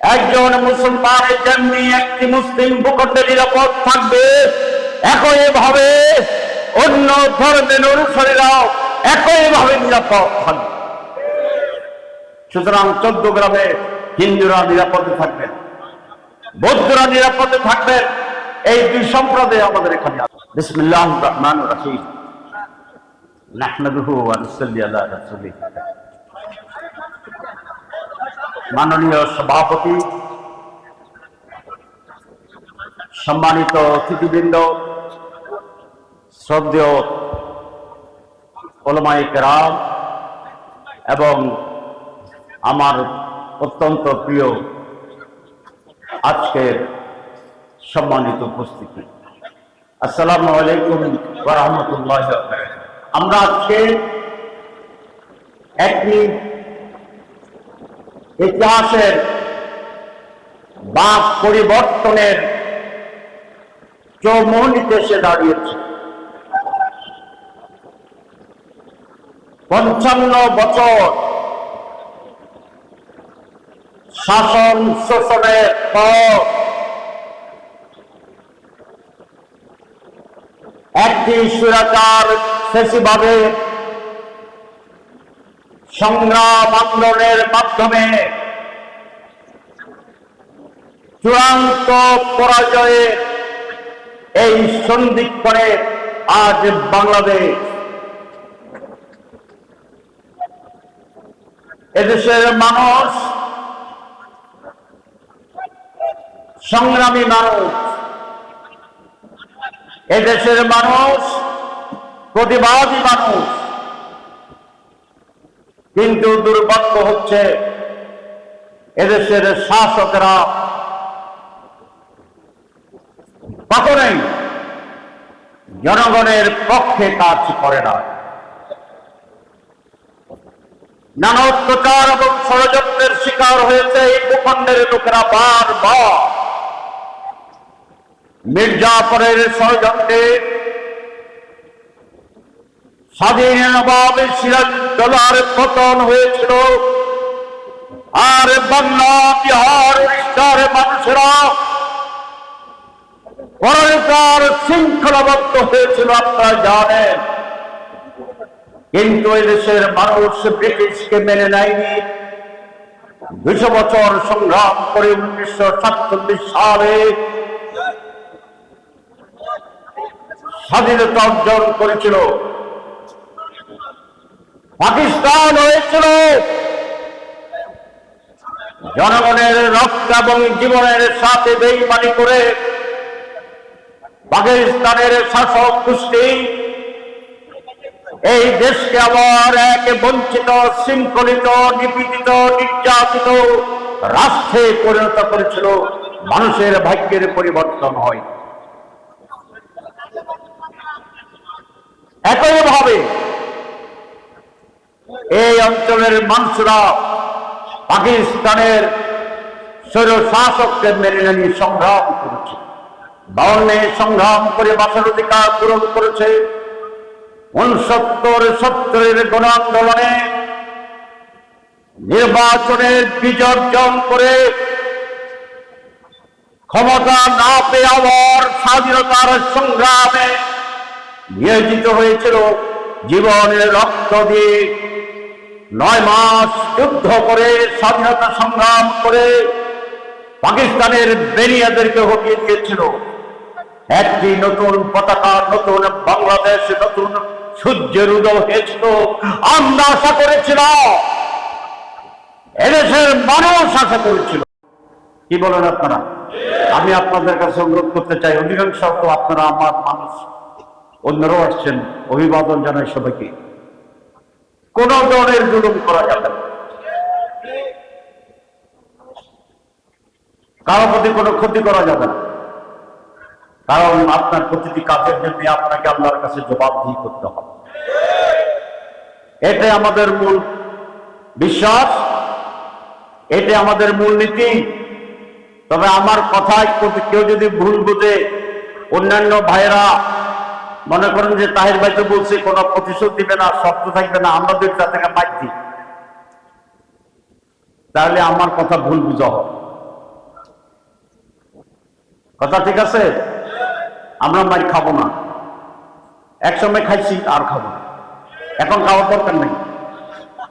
একজন মুসলমানের যেমনি একটি মুসলিম ভূখণ্ডে নিরাপদ থাকবে, একইভাবে অন্য ধর্মের অনুসারীরাও একইভাবে নিরাপদ থাকবে। সুতরাং চোদ্দ গ্রামে হিন্দুরা নিরাপদে থাকবেন বৌদ্ধরা নিরাপদে থাকবেন এই দুই সম্প্রদায় আমাদের এখানে আছে। বিসমিল্লাহ রহমান রাহিম। নাহমাদুহু ওয়া নুসাল্লি আলা রাসূলিহি। মাননীয় সভাপতি, সম্মানিত অতিথিবৃন্দ, শ্রদ্ধেয় ওলমাই কেরাম এবং আমার অত্যন্ত প্রিয় আজকের সম্মানিত উপস্থিতি। আসসালামু আলাইকুম রহমতুল্লাহ আমরা আজকে একটি ইতিহাসের বা পরিবর্তনের চৌমনিতে এসে দাঁড়িয়েছে। পঞ্চান্ন বছর শাসন শোষণের পর একটি সুরাচার শেষিভাবে সংগ্রাম আন্দোলনের মাধ্যমে চূড়ান্ত পরাজয়ে এই সন্ধিক্ষণে আজ বাংলাদেশ এদেশের মানুষ, সংগ্রামী মানুষ, এদেশের মানুষ, প্রতিবাদী মানুষ কিন্তু দুর্ভাগ্য হচ্ছে এদেশের শাসকেরা কখনোই জনগণের পক্ষে কাজ করে না। নানা অত্যাচার এবং ষড়যন্ত্রের শিকার হয়েছে এই ভূখণ্ডের লোকেরা বারবার। মির্জাপুরের ষড়যন্ত্রে স্বাধীন নবাব সিরাজদৌলার পতন হয়েছিল। আর বাংলা বিহার উড়িষ্যার মানুষেরা পরকার শৃঙ্খলাবদ্ধ হয়েছিল, আপনারা জানেন। কিন্তু এদেশের মানুষ ব্রিটিশকে মেনে নেয়নি। দুশো বছর সংগ্রাম করে উনিশশো সাতচল্লিশ সালে স্বাধীনতা অর্জন করেছিল। পাকিস্তান হয়েছিল জনগণের রক্ত এবং জীবনের সাথে বেইমানি করে পাকিস্তানের শাসক গোষ্ঠী এই দেশকে আবার এক বঞ্চিত, শৃঙ্খলিত, নিপীড়িত, নির্যাতিত রাষ্ট্রে পরিণত করেছিল। মানুষের ভাগ্যের পরিবর্তন হয়। একইভাবে অঞ্চলের মানুষরা পাকিস্তানের স্বৈর মেনে নিয়ে সংগ্রাম করেছে। বাউন্নে সংগ্রাম করে বাসার অধিকার পূরণ করেছে। উনসত্তর সত্তরের গণ আন্দোলনে নির্বাচনের বিজর্জন করে ক্ষমতা না পেয়ে আবার স্বাধীনতার সংগ্রামে নিয়োজিত হয়েছিল। জীবনের রক্ত দিয়ে নয় মাস যুদ্ধ করে, স্বাধীনতা সংগ্রাম করে পাকিস্তানের বেনিয়াদেরকে হটিয়ে দিয়েছিল। একটি নতুন পতাকা, নতুন বাংলাদেশ, নতুন সূর্যের উদয় হয়েছিল। আমরা আশা করেছিলাম, এদেশের মানুষ আশা করেছিল। কি বলেন আপনারা? আমি আপনাদের কাছে অনুরোধ করতে চাই, অধিকাংশ আপনারা আমার মানুষ। অন্যরাও আসছেন, অভিবাদন জানাই সবাইকে। কোন ধরনের জুলুম করা যাবে না। কারও প্রতি কোনো ক্ষতি করা যাবে না। কারণ আপনার প্রতিটি কাজের জন্য আপনাকে আল্লাহর কাছে জবাবদিহি করতে হবে। এটাই আমাদের মূল বিশ্বাস, এটাই আমাদের মূল নীতি। তবে আমার কথায় কেউ যদি ভুল বুঝে, অন্যান্য ভাইরা মনে করেন যে তাহির ভাই তো বলছে, কোনো প্রতিশোধ দিবে না শক্ত থাকবে না আমরা দুই তার থেকে দিই। তাহলে আমার কথা ভুল বুঝা। হবে কথা ঠিক আছে? আমরা মাই খাব না। এক সময় খাইছি, আর খাব না। এখন খাওয়ার দরকার নেই।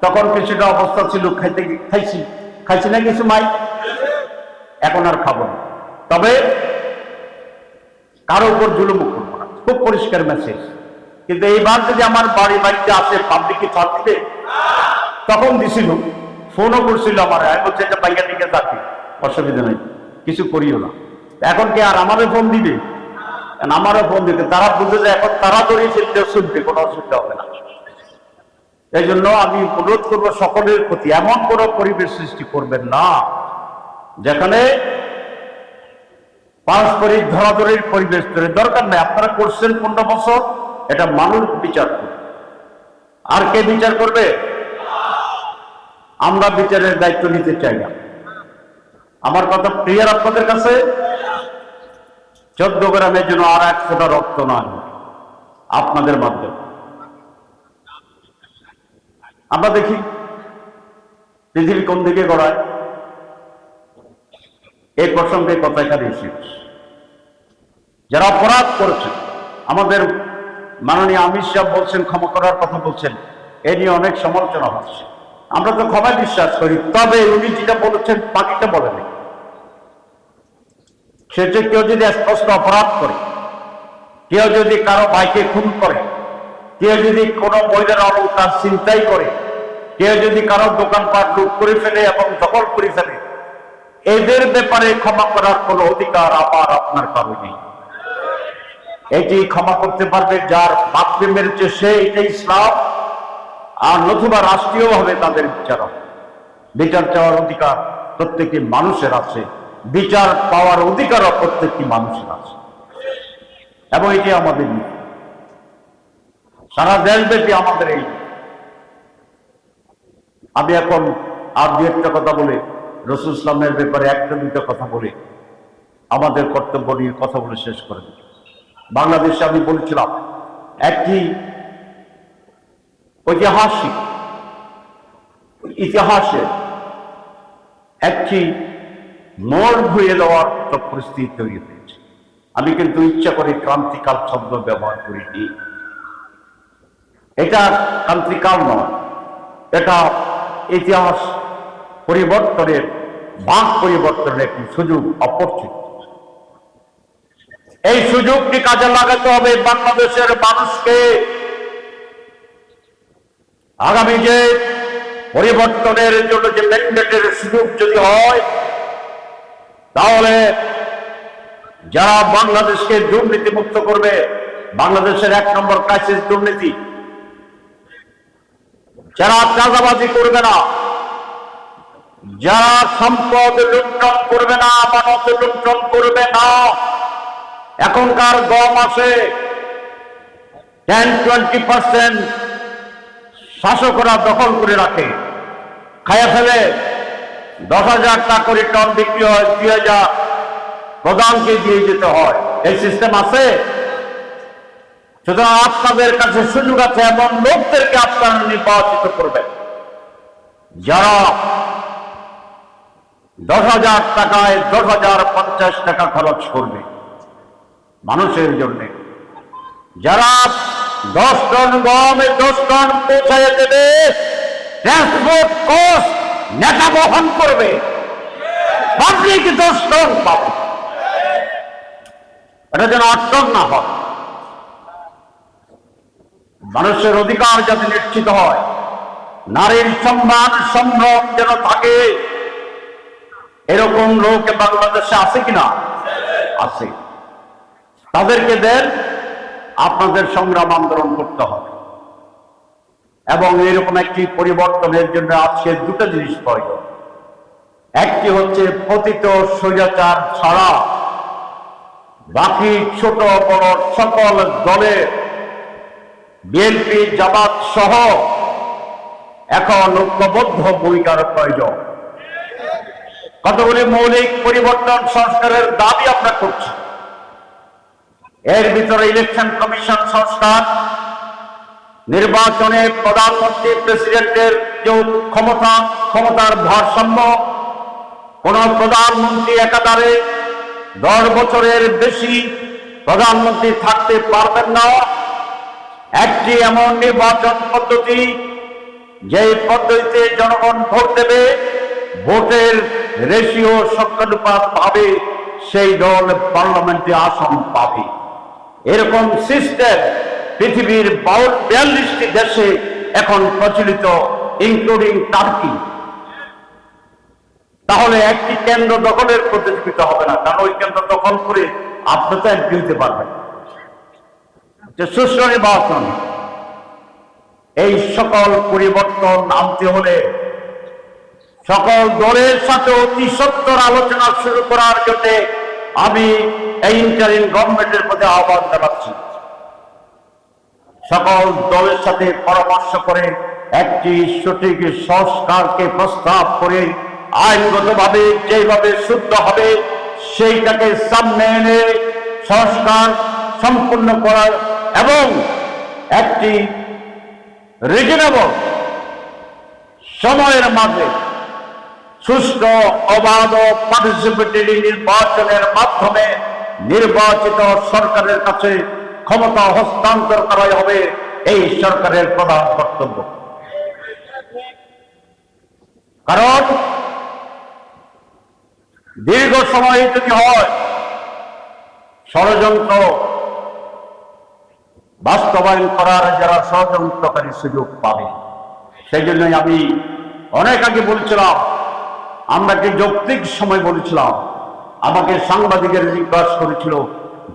তখন কিছুটা অবস্থা ছিল, খাইতে খাইছি। খাইছি না কিছু মাই? এখন আর খাব না। তবে কারও উপর জুলুম খুব পরিষ্কার মেসেজ কিন্তু এইবার যদি আমার বাড়ি বাড়িতে আসে পাবলিকে ছাড় তখন দিছিল। ফোনও করছিল আমার আমি বলছে এটা দিকে থাকি অসুবিধা নেই, কিছু করিও না। এখন কি আর আমারও ফোন দিবে? আমারও ফোন দিতে তারা বুঝে যে এখন তারা চিনতে শুনবে, কোনো অসুবিধা হবে না। এই জন্য আমি অনুরোধ করব সকলের প্রতি, এমন কোনো পরিবেশ সৃষ্টি করবেন না, যেখানে পারস্পরিক ধরাধরির পরিবেশ তৈরি দরকার নেই। আপনারা করছেন পনেরো বছর, এটা মানুষ বিচার করবে। আর কে বিচার করবে? আমরা বিচারের দায়িত্ব নিতে চাই না। আমার কথা ক্লিয়ার আপনাদের কাছে? চোদ্দ গ্রামের জন্য আর এক ফোঁটা রক্ত নয় আপনাদের মাধ্যমে। আমরা দেখি, পৃথিবী কোন দিকে গড়ায়? এই প্রসঙ্গে কথা এখানে শেষ যারা অপরাধ করেছেন আমাদের মাননীয় অমিত শাহ বলছেন, ক্ষমা করার কথা বলছেন, এ নিয়ে অনেক সমালোচনা হচ্ছে। আমরা তো ক্ষমায় বিশ্বাস করি, তবে উনি যেটা বলেছেন, বাকিটা বলেনি। সেটা কেউ যদি স্পষ্ট অপরাধ করে, কেউ যদি কারও ভাইকে খুন করে, কেউ যদি কোনো মহিলার অলঙ্কার চিন্তাই করে, কেউ যদি কারও দোকানপাট লুট করে ফেলে এবং দখল করে ফেলে, এদের ব্যাপারে ক্ষমা করার কোনো অধিকার আমার আপনার কারও নেই। এটি ক্ষমা করতে পারবে যার বাপকে মেরেছে সে এটা ইসলাম। আর নতুবা রাষ্ট্রীয়ভাবে তাদের বিচার বিচার চাওয়ার অধিকার প্রত্যেকটি মানুষের আছে। বিচার পাওয়ার অধিকারও প্রত্যেকটি মানুষের আছে। এবং এটি আমাদের নীতি। সারা দেশব্যাপী আমাদের এই আমি এখন আর দু একটা কথা বলে, রসুল ইসলামের ব্যাপারে একটা দুইটা কথা বলে, আমাদের কর্তব্য নিয়ে কথা বলে শেষ করে দিই বাংলাদেশে আমি বলেছিলাম, একটি ঐতিহাসিক, ইতিহাসে একটি মোড় ঘুরিয়ে দেওয়ার পরিস্থিতি তৈরি হয়েছে। আমি কিন্তু ইচ্ছা করে ক্রান্তিকাল শব্দ ব্যবহার করিনি। এটা ক্রান্তিকাল নয়, এটা ইতিহাস পরিবর্তনের ভাগ পরিবর্তনের একটি সুযোগ অপরচুনিটি এই সুযোগটি কাজে লাগাতে হবে বাংলাদেশের মানুষকে। আগামী যে পরিবর্তনের জন্য যে ম্যান্ডেটের সুযোগ যদি হয়, তাহলে যারা বাংলাদেশকে দুর্নীতি মুক্ত করবে, বাংলাদেশের এক নম্বর ক্রাইসিস দুর্নীতি। যারা চাঁদাবাজি করবে না, যারা সম্পদ লুণ্ঠন করবে না মানত লুণ্ঠন করবে না এখনকার গম আসে টেন টোয়েন্টি পার্সেন্ট শাসকরা দখল করে রাখে। খাইয়া ফেলে দশ হাজার টাকা করে টন বিক্রি হয়, দুই হাজার প্রধানকে দিয়ে যেতে হয়। এই সিস্টেম আছে? সুতরাং আপনাদের কাছে সুযোগ আছে, এমন লোকদেরকে আপনারা নির্বাচিত করবেন। যারা দশ হাজার টাকায় দশ হাজার পঞ্চাশ টাকা খরচ করবে। মানুষের জন্য। যারা দশ টন গমে দশ টন পৌঁছায় দেবে ট্রান্সপোর্ট কস্ট নেতা বহন করবে। পাবলিক দশ টন পাবে। এটা যেন আটক না হয়। মানুষের অধিকার যাতে নিশ্চিত হয়, নারীর সম্মান, সম্ভ্রম যেন থাকে, এরকম লোক বাংলাদেশে আছে কিনা? আছে। তাদেরকে দেন, আপনাদের সংগ্রাম আন্দোলন করতে হবে। এবং এরকম একটি পরিবর্তনের জন্য আজকে দুটো জিনিস প্রয়োজন। একটি হচ্ছে পতিত স্বৈরাচার ছাড়া বাকি ছোট বড় সকল দলের বিএনপি, জামাত সহ এখন ঐক্যবদ্ধ ভূমিকার প্রয়োজন। কতগুলি মৌলিক পরিবর্তন সংস্কারের দাবি আমরা করছি। এর ভিতরে ইলেকশন কমিশন সংস্কার, নির্বাচনে প্রধানমন্ত্রী প্রেসিডেন্টের যে ক্ষমতা, ক্ষমতার ভারসাম্য, কোন প্রধানমন্ত্রী একাধারে দশ বছরের বেশি প্রধানমন্ত্রী থাকতে পারবেন না। একটি এমন নির্বাচন পদ্ধতি যে পদ্ধতিতে জনগণ ভোট দেবে, ভোটের রেশিও সংখ্যানুপাত পাবে সেই দল পার্লামেন্টে আসন পাবে। এরকম সিস্টেম পৃথিবীর বিয়াল্লিশটি দেশে এখন প্রচলিত ইনক্লুডিং টার্কি তাহলে একটি কেন্দ্র দখলের প্রতিযোগিতা হবে না, কারণ ওই কেন্দ্র দখল করে আপনি তো এমপি হতে পারবেন যে সুষ্ঠু নির্বাচন, এই সকল পরিবর্তন আনতে হলে সকল দলের সাথে অতি সত্তর আলোচনা শুরু করার জন্য আমি এই ইন্টারিম গভর্নমেন্টের প্রতি আহ্বান জানাচ্ছি। সকল দলের সাথে পরামর্শ করে একটি সঠিক সংস্কারকে প্রস্তাব করে আইনগতভাবে যেভাবে শুদ্ধ হবে, সেইটাকে সামনে এনে সংস্কার সম্পূর্ণ করার এবং একটি রিজনেবল সময়ের মাঝে সুষ্ঠ, অবাধ পার্টিসিপেটরি নির্বাচনের মাধ্যমে নির্বাচিত সরকারের কাছে ক্ষমতা হস্তান্তর করাই হবে এই সরকারের প্রধান কর্তব্য। কারণ দীর্ঘ সময় যদি হয়, ষড়যন্ত্র বাস্তবায়ন করার যারা ষড়যন্ত্রকারী সুযোগ পাবে, সেই জন্যই আমি অনেক আগে বলছিলাম আমরা কি যৌক্তিক সময় বলেছিলাম, আমাকে সাংবাদিকের জিজ্ঞাসা করেছিল,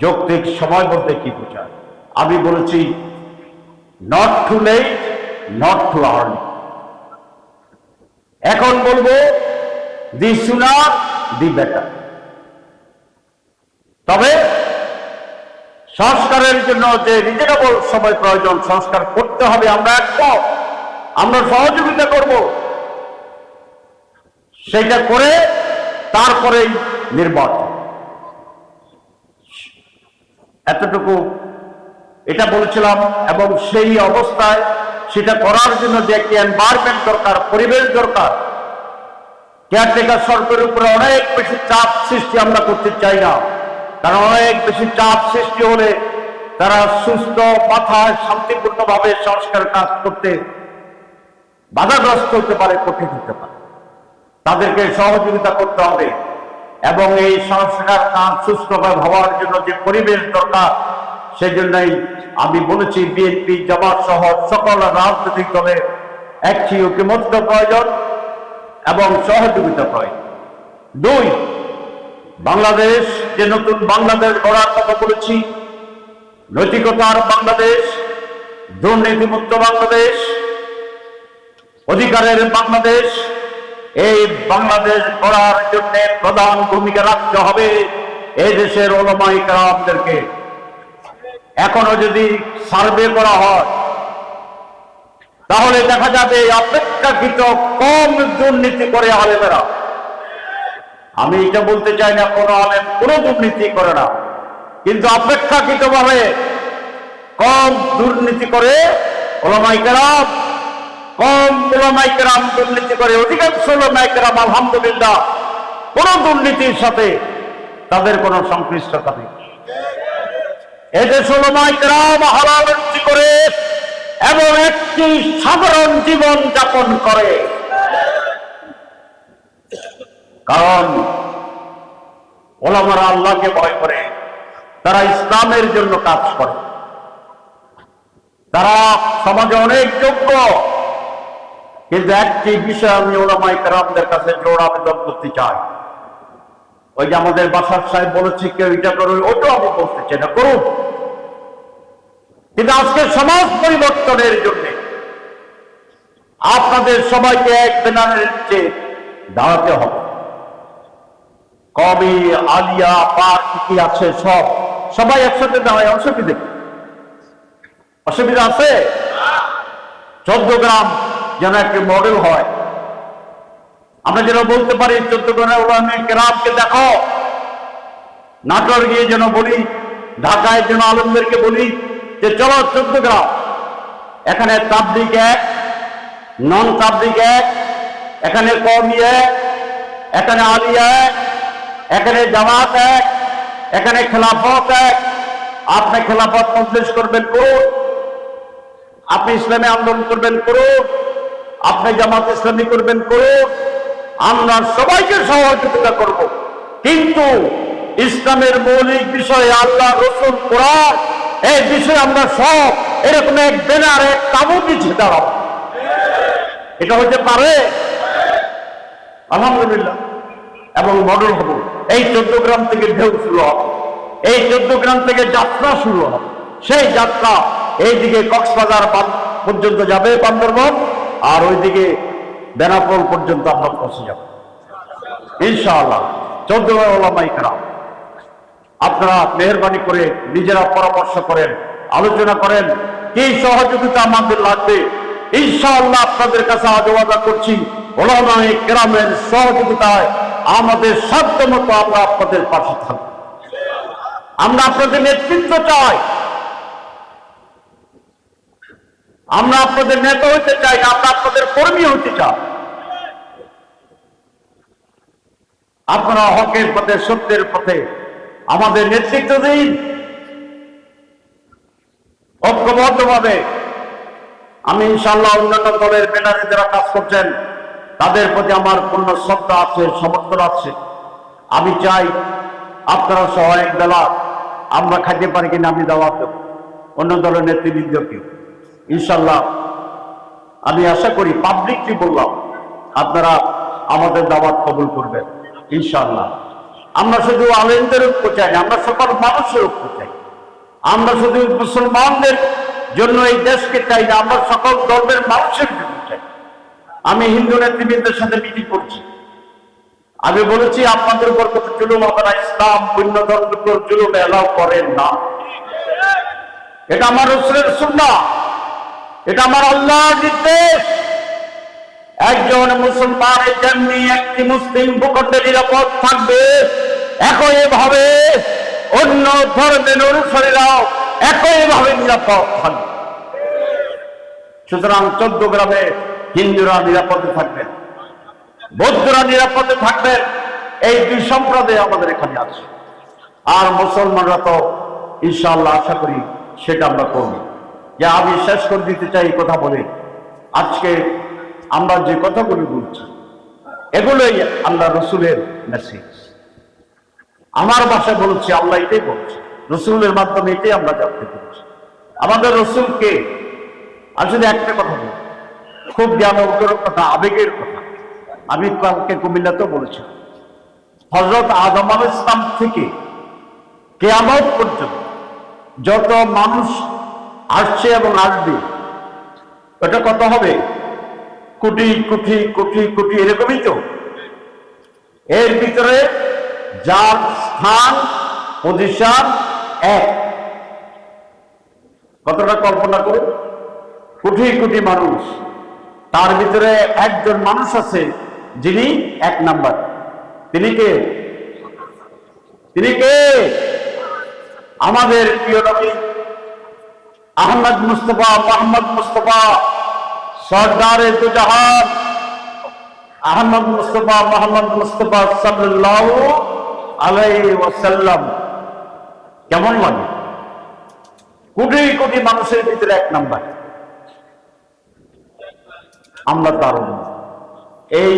যৌক্তিক সময় বলতে কি বোঝায়? আমি বলেছি not to late not to early এখন বলব দি সুনার দি বেটার তবে, সংস্কারের জন্য যে রিজনেবল সময় প্রয়োজন, সংস্কার করতে হবে আমরা একমত। আমরা সহযোগিতা করব। সেটা করে তারপরেই নির্বাচন। এতটুকু এটা বলেছিলাম এবং সেই অবস্থায় সেটা করার জন্য যে একটি এনভায়রনমেন্ট দরকার, পরিবেশ দরকার কেয়ারটেকার সরকারের উপরে অনেক বেশি চাপ সৃষ্টি আমরা করতে চাই না। কারণ অনেক বেশি চাপ সৃষ্টি হলে তারা সুস্থ, মাথায় শান্তিপূর্ণভাবে সংস্কার কাজ করতে বাধাগ্রস্ত হতে পারে, কঠিন হতে পারে। তাদেরকে সহযোগিতা করতে হবে এবং এই সংস্কার কাজ সুস্থভাবে হওয়ার জন্য যে পরিবেশ দরকার, সেজন্যই আমি বলেছি বিএনপি, জামাত সহ সকল রাজনৈতিক দলের একটি ঐক্যমত্য প্রয়োজন এবং সহযোগিতা প্রয়োজন। দুই, বাংলাদেশ, যে নতুন বাংলাদেশ গড়ার কথা বলেছি, নৈতিকতার বাংলাদেশ, দুর্নীতিমুক্ত বাংলাদেশ, অধিকারের বাংলাদেশ এই বাংলাদেশ গড়ার জন্য প্রধান ভূমিকা রাখতে হবে এই দেশের ওলমাই কালামদেরকে এখনও যদি সার্ভে করা হয়, তাহলে দেখা যাবে অপেক্ষাকৃত কম দুর্নীতি করে আলেমেরা। আমি এটা বলতে চাই না, কোনো আলেম কোনো দুর্নীতি করে না। কিন্তু অপেক্ষাকৃত ভাবে কম দুর্নীতি করে ওলামাই কেরাম কম ওলামাই কেরাম দুর্নীতি করে, অধিকাংশ ওলামাই কেরাম আলহামদুলিল্লাহ কোন দুর্নীতির সাথে তাদের কোনো সংশ্লিষ্টতা নেই। এদেশ ওলামাই কেরাম হালালতি করে এবং একটি সাধারণ জীবন যাপন করে। কারণ ওলামারা আল্লাহকে ভয় করে, তারা ইসলামের জন্য কাজ করে। তারা সমাজে অনেক যোগ্য কিন্তু একটি বিষয় আমি ওলামাই কারামদের কাছে জোর আবেদন করতে চাই। ওই যে আমাদের বাসার সাহেব বলেছে, কেউ এটা করুন ওটাও আমি বলতে চাই না, করুন। কিন্তু আজকে সমাজ পরিবর্তনের জন্য আপনাদের সবাইকে এক ব্যানারের নিচে দাঁড়াতে হবে। কবি, আলিয়া, পাক, কি আছে সব, সবাই একসাথে দাঁড়ায়, অসুবিধে অসুবিধা আছে? চোদ্দ গ্রাম যেন একটি মডেল হয়। আমরা যেন বলতে পারি চোদ্দ গ্রামের গ্রামকে দেখো। নাটোর গিয়ে যেন বলি, ঢাকায় যেন আলমদেরকে বলি, যে চলো চোদ্দ গ্রাম এখানে তাবলিক এক, নন তাবলিক এক, এখানে কমি এক, এখানে আলিয়া এক, এখানে জামাত এক, এখানে খেলাফত এক। আপনি খেলাফত মজলিস করবেন করুন। আপনি ইসলামী আন্দোলন করবেন করুন। আপনি জামাত ইসলামী করবেন করুন আমরা সবাইকে সহযোগিতা করব। কিন্তু ইসলামের মৌলিক বিষয়ে আল্লাহ, রসুল, কোরআন, এই বিষয়ে আমরা সব এরকম এক ব্যানার, এক তাবু পিছিয়ে দাঁড়াবো এটা হতে পারে? আলহামদুলিল্লাহ। এবং মডেল হব। এই চোদ্দ গ্রাম থেকে ঢেউ শুরু হবে। এই চোদ্দ গ্রাম থেকে যাত্রা শুরু হবে। সেই যাত্রা এইদিকে কক্সবাজার পর্যন্ত যাবে বান্দরবন। আর ওইদিকে বেনাপোল পর্যন্ত আমরা পৌঁছে যাব। ইনশাআল্লাহ। চোদ্দ ওলামাই কারাম, আপনারা মেহরবানি করে নিজেরা পরামর্শ করেন, আলোচনা করেন, কি সহযোগিতা আমাদের লাগবে। ইনশাআল্লাহ আপনাদের কাছে আজ ওয়াদা করছি, ওলামাই কেরামের সহযোগিতায় আমাদের সাধ্য মতো আমরা আপনাদের পাশে থাকব। আমরা আপনাদের নেতৃত্ব চাই। আমরা আপনাদের নেতা হতে চাই না, আমরা আপনাদের কর্মী হতে চাই। আপনারা হকের পথে, সত্যের পথে আমাদের নেতৃত্ব দিন। ঐক্যবদ্ধভাবে আমি ইনশাল্লাহ অন্যান্য দলের ব্যানারে যারা কাজ করছেন, তাদের প্রতি আমার পূর্ণ শ্রদ্ধা আছে, সমর্থন আছে। আমি চাই আপনারা সহ এক বেলা আমরা খাইতে পারি কিনা আমি দাওয়াত অন্য দলের নেতৃবৃন্দকে ইনশাল্লাহ আমি আশা করি পাবলিকলি বললাম, আপনারা আমাদের দাওয়াত কবুল করবেন ইনশাল্লাহ আমরা শুধু আলেমদের ঐক্য চাই না আমরা সকল মানুষের ঐক্য চাই। আমরা শুধু মুসলমানদের জন্য এই দেশকে চাই না, আমরা সকল ধর্মের মানুষের জন্য চাই। আমি হিন্দু নেতৃবৃন্দের সাথে মিটিং করছি। আমি বলেছি, আপনাদের উপর কত জুলুম হবে না, ইসলাম অন্য ধর্মের উপর জুলুম এলাও করেন না। এটা আমার রসুলের সুন্না এটা আমার আল্লাহর নির্দেশ। একজন মুসলমানের যেমনি একটি মুসলিম ভূখণ্ডে নিরাপদ থাকবে। একইভাবে অন্য ধর্মের অনুসারীরাও একইভাবে নিরাপদ থাকবে। সুতরাং চোদ্দ গ্রামে হিন্দুরা নিরাপদে থাকবেন বৌদ্ধরা নিরাপদে থাকবেন এই দুই সম্প্রদায় আমাদের এখানে আছে। আর মুসলমানরা তো ইনশাআল্লাহ আশা করি সেটা আমরা করব। যে আমি শেষ করে দিতে চাই এই কথা বলে আজকে আমরা যে কথাগুলি বলছি, এগুলোই আল্লাহ রসুলের মেসেজ আমার ভাষায় বলছি, আল্লাহ এটাই বলছে। রসুলের মাধ্যমে এটাই আমরা জানতে পেরেছি। আমাদের রসুলকে শুধু একটা কথা বলি, খুব জ্ঞান অর্জনের কথা, আবেগের কথা। আমি কালকে কুমিল্লাতেও বলেছি হজরত আদম আল ইসলাম থেকে কেয়ামত পর্যন্ত যত মানুষ আসছে এবং আসবে। এটা কত হবে? কোটি কোটি কোটি কোটি, এরকমই তো। এর ভিতরে যার স্থান পজিশন এক। কতটা কল্পনা করুন কোটি কোটি মানুষ। তার ভিতরে একজন মানুষ আছে, যিনি এক নাম্বার। তিনি কে? তিনি কে? আমাদের প্রিয় নবী আহমদ মুস্তফা, মোহাম্মদ মুস্তফা, সর্দারে দুজাহান আহমদ মুস্তফা, মোহাম্মদ মুস্তফা সাল্লাল্লাহু আলাইহি ওয়াসাল্লাম। কেমন লাগে কোটি কোটি মানুষের ভিতরে এক নাম্বার। আমরা তার এই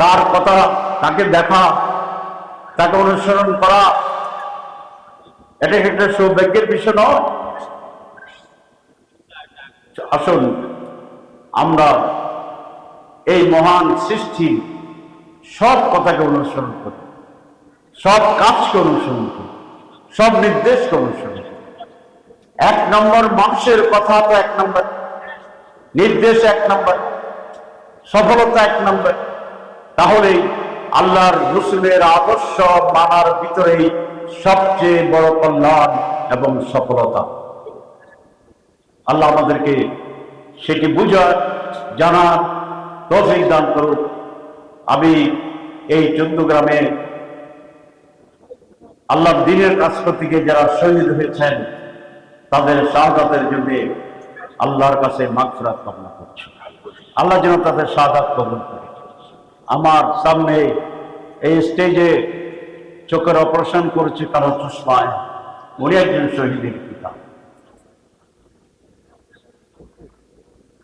তার কথা, তাকে দেখা, তাকে অনুসরণ করা, এটা একটা সৌভাগ্যের বিষয় নয়। আসুন, আমরা এই মহান সৃষ্টি সব কথাকে অনুসরণ করি, সব কাজকে অনুসরণ করি, সব নির্দেশকে অনুসরণ করি। এক নম্বর মানুষের কথা তো এক নম্বর, নির্দেশ এক নম্বর, সফলতা এক নম্বর। তাহলেই আল্লাহর রসুলের আদর্শ মানার ভিতরেই সবচেয়ে বড় কল্যাণ এবং সফলতা। আল্লাহ আমাদেরকে সেটি বুঝার, জানার তফিক দান করুক। আমি এই গ্রামে আল্লাহ দিনের করতে গিয়ে যারা শহীদ হয়েছেন, তাদের শাহাদাতের জন্য আল্লাহর কাছে মাগফিরাত কামনা করছি। আল্লাহ যেন তাদের শাহাদাত কবুল করে। আমার সামনে এই স্টেজে চোখের অপারেশন করেছে কারও চশমায়। উনি একজন শহীদের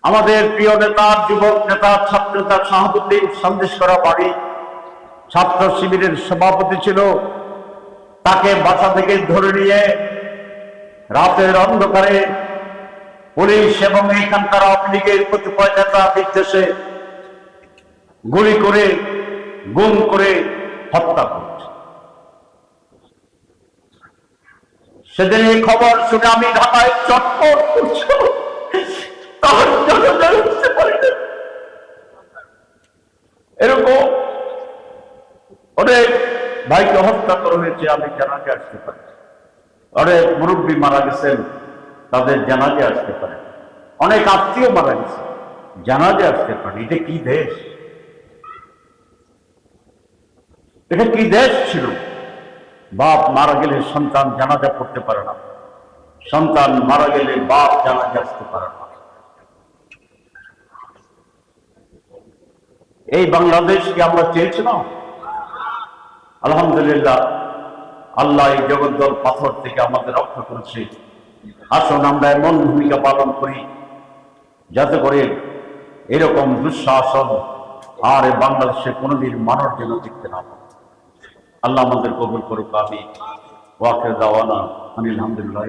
আমাদের প্রিয় নেতা, যুবক নেতা, ছাত্র নেতা শাহাবুদ্দিন সন্দেশ করা বাড়ি। ছাত্র শিবিরের সভাপতি ছিল। তাকে বাসা থেকে ধরে নিয়ে রাতের অন্ধকারে পুলিশ এবং এখানকার আওয়ামী লীগের কতিপয় নেতা নির্দেশে গুলি করে, গুম করে হত্যা করছে। সেদিন এই খবর শুনে আমি ঢাকায় চটপট করছিল তার জানাজা উঠতে পারি না। এরকম অনেক ভাইকে হত্যা করা হয়েছে, আমি জানাজে আসতে পারি। এটা কি দেশ? এটা কি দেশ ছিল? বাপ মারা গেলে সন্তান জানাজা পড়তে পারে না। সন্তান মারা গেলে বাপ জানাজা আসতে পারে না। এই বাংলাদেশকে আমরা চেয়েছিলাম। আলহামদুলিল্লাহ, আল্লাহ এই জগদ্দল পাথর থেকে আমাদের রক্ষা করেছে। আসুন আমরা এমন ভূমিকা পালন করি, যাতে করে এরকম দুঃশাসন আর বাংলাদেশে কোনোদিন মানব যেন দেখতে না। আল্লাহ আমাদের কবুল করুক আমি ওয়াকে দাওয়ানা আনিল আলহামদুলিল্লাহ